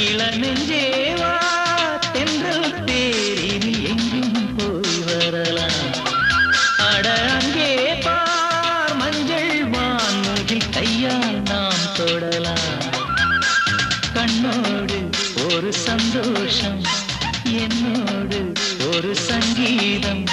இளநெஞ்சேவா தென்றல் தேரில் எங்கும் போய் வரலாம். அட அங்கே பார் மஞ்சள் வான்முகில் கையால் நாம் தொடலாம். கண்ணோடு ஒரு சந்தோஷம் என்னோடு ஒரு சங்கீதம்.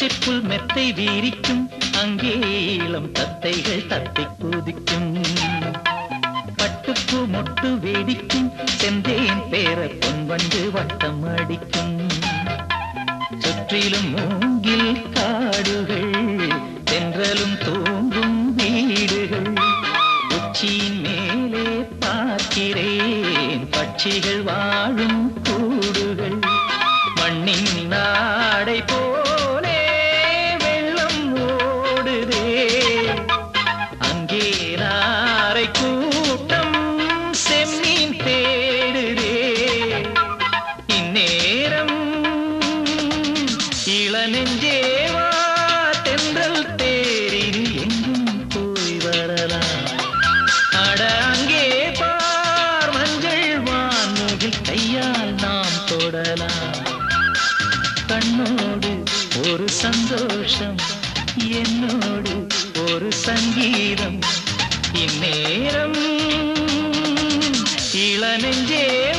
பச்சைப்புல் மெத்தை வீரிக்கும் அங்கே இளம் தத்தைகள் தத்தை குதிக்கும். பட்டுப்பு மொட்டு வேடிக்கும் செந்தேன் பேர பொன்வண்டு வட்டம் அடிக்கும். சுற்றிலும் மூங்கில் காடுகள் தென்றலும் தூங்கும் வீடுகள். உச்சியின் மேலே பார்க்கிறேன் பட்சிகள் வாழும் கூடுகள். மண்ணின் இளநெஞ்சேவா தென்றல் தேரில் எங்கும் போய் வரலாம். அட அங்கே பார் மஞ்சள் வான்முகில் கையால் நாம் தொடலாம். கண்ணோடு ஒரு சந்தோஷம் என்னோடு ஒரு சங்கீதம். இந்நேரம் இளநெஞ்சே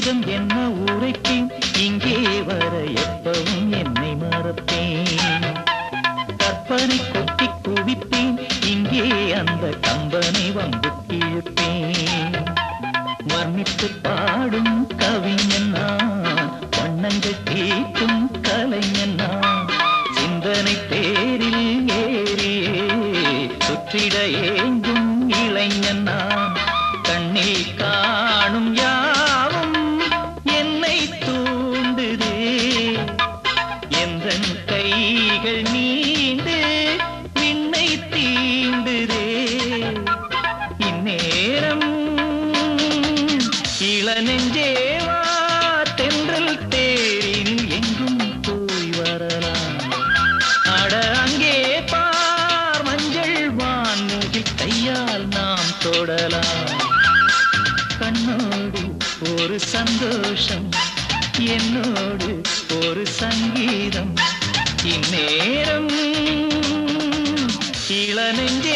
அற்புதம் என்ன உரைப்பேன்? இங்கே வர எப்பவும் என்னை மறப்பேன். கற்பனை கொட்டி குவிப்பேன். இங்கே அந்த கம்பனை வந்து கிழப்பேன். வர்ணித்து பாடும் கவிஞன் நான். வண்ணங்கள் கேட்கும் கலை எந்தன் கைகள் நீண்டு விண்ணை தீண்டுதே. இந்நேரம் இளநெஞ்சேவா தென்றல் தேரில் எங்கும் போய் வரலாம். அட அங்கே பார் மஞ்சள் வான்முகில் கையால் நாம் தொடலாம். கண்ணோடு ஒரு சந்தோஷம் என்னோடு ஒரு சங்கீதம். ഇന്നേരം ഇളനെഞ്ചി